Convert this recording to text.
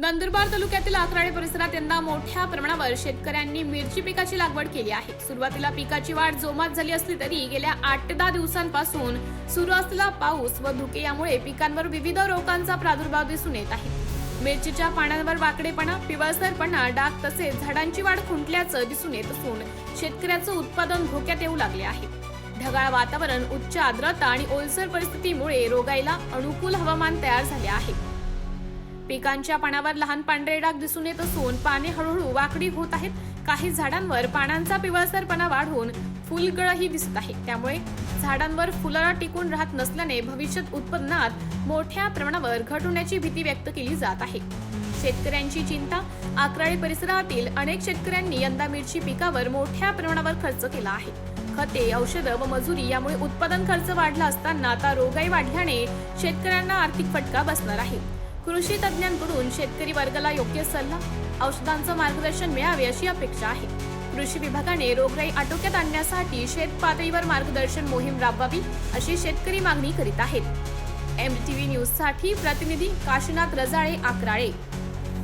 नंदुरबार तालुक्यातील अकराळे परिसरात यंदा मोठ्या प्रमाणावर शेतकऱ्यांनी मिरची पिकाची लागवड केली आहे. सुरुवातीला पिकाची वाढ जोमात झाली असली तरी गेल्या आठ ते दहा दिवसांपासून सुरू असलेला पाऊस व धुके यामुळे पिकांवर विविध रोगांचा प्रादुर्भाव दिसून येत आहे. मिरचीच्या पानांवर वाकडेपणा पिवळसरपणा डाग तसेच झाडांची वाढ खुंटल्याचं दिसून येत असून शेतकऱ्याचं उत्पादन धोक्यात येऊ लागले आहे. ढगाळ वातावरण उच्च आर्द्रता आणि ओलसर परिस्थितीमुळे रोगाईला अनुकूल हवामान तयार झाले आहे. पिकांच्या पानावर लहान पांढरे डाग दिसून येत असून पाने हळूहळू वाकडी होत आहेत. काही झाडांवर पानांचा पिवळसरपणा वाढून फुलगळही दिसत आहे. त्यामुळे झाडांवर फुलाला टिकून राहत नसल्याने भविष्यात उत्पन्नात मोठ्या प्रमाणावर घट होण्याची भीती व्यक्त केली जात आहे. शेतकऱ्यांची चिंता अकराळी परिसरातील अनेक शेतकऱ्यांनी यंदा मिरची पिकावर मोठ्या प्रमाणावर खर्च केला आहे. खते औषधं व मजुरी यामुळे उत्पादन खर्च वाढला असताना आता रोगाई वाढल्याने शेतकऱ्यांना आर्थिक फटका बसणार आहे. कृषी तज्ज्ञांकडून शेतकरी वर्गाला योग्य सल्ला औषधांचं मार्गदर्शन मिळावे अशी अपेक्षा आहे. कृषी विभागाने रोगराई आटोक्यात आणण्यासाठी शेत पातळीवर मार्गदर्शन मोहीम राबवावी अशी शेतकरी मागणी करीत आहेत. एमटीव्ही न्यूजसाठी प्रतिनिधी काशीनाथ रजाळे आकराळे.